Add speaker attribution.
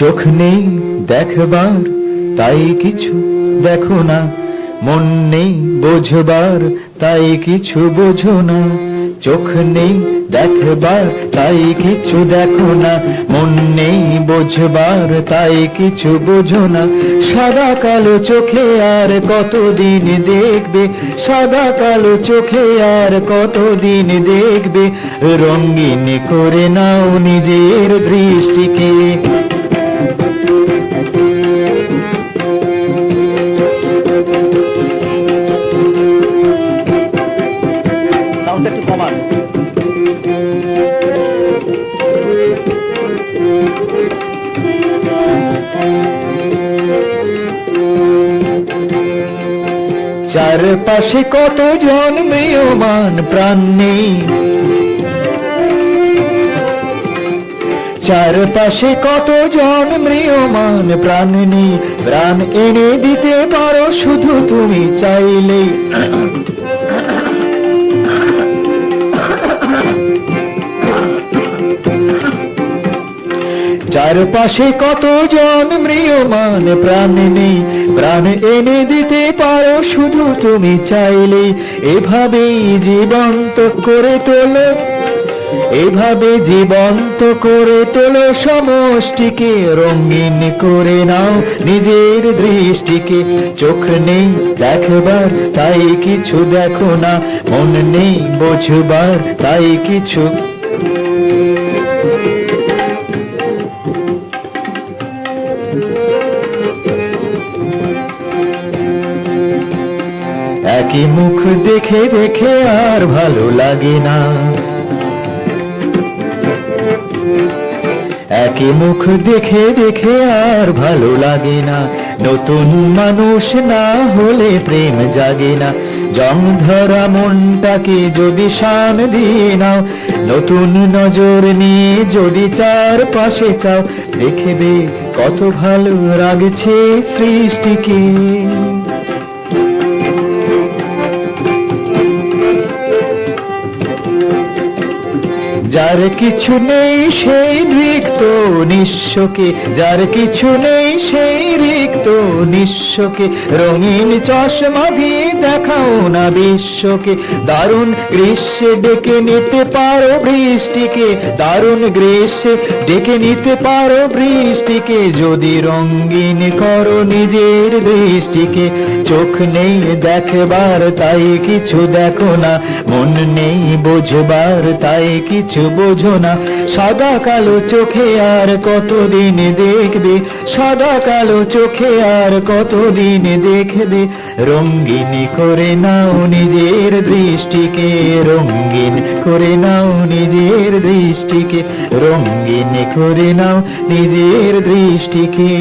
Speaker 1: চোখ নেই দেখবার, তাই কিছু দেখো না। মন নেই বোঝবার, তাই কিছু বোঝো না। চোখ নেই দেখবার, তাই কিছু দেখো না। মন নেই বোঝবার, তাই কিছু বোঝো না। সাদা কালো চোখে আর কতদিন দেখবে? সাদা কালো চোখে আর কতদিন দেখবে? রঙিন করে নাও নিজের দৃষ্টিকে। চারপাশে কতজন মেয়মান প্রাণ? নেই চারপাশে কতজন মৃয়মান প্রাণ? নেই প্রাণ এনে দিতে পারো শুধু তুমি চাইলেই চারপাশে কতজন মৃয়মান প্রাণ? নেই প্রাণ এনে দিতে পারো, শুধু তুমি চাইলে এভাবেই জীবন্ত করে তোলো। এভাবে জীবন্ত করে তোলো, সমষ্টিকে রঙিন করে নাও। নিজের দৃষ্টিকে চোখ নেই দেখবার, তাই কিছু দেখো না, মন নেই বোঝবার, তাই কিছু একই মুখ দেখে দেখে আর ভালো লাগে না। একই মুখ দেখে দেখে আর ভালো লাগে না। নতুন মানুষ না হলে প্রেম জাগে না। জং ধরা মনটাকে যদি শান দিয়ে নাও, নতুন নজর নিয়ে যদি চার পাশে চাও, দেখবে কত ভালো লাগছে সৃষ্টিকে। যার কিছু নেই সেই রিক্ত নিঃস্বকে, যার কিছু নেই সেই রিক্ত নিঃস্বকে, রঙিন চশমা দিয়ে দেখাও না বিশ্বকে। দারুণ গ্রীষ্মে ডেকে নিতে পারো বৃষ্টিকে, দারুণ গ্রীষ্মে ডেকে নিতে পারো বৃষ্টিকে। যদি রঙিন করো নিজের দৃষ্টিকে, চোখ নেই দেখবার, তাই কিছু দেখো না, মন নেই বোঝবার, তাই কিছু বোঝো না। সাদা কালো চোখে আর কতদিন দেখবে? সাদা কালো চোখে আর কতদিন দেখবে? রঙ্গিন করে নাও নিজের দৃষ্টিকে, রঙ্গিন করে নাও নিজের দৃষ্টিকে, রঙ্গিন করে নাও নিজের দৃষ্টিকে।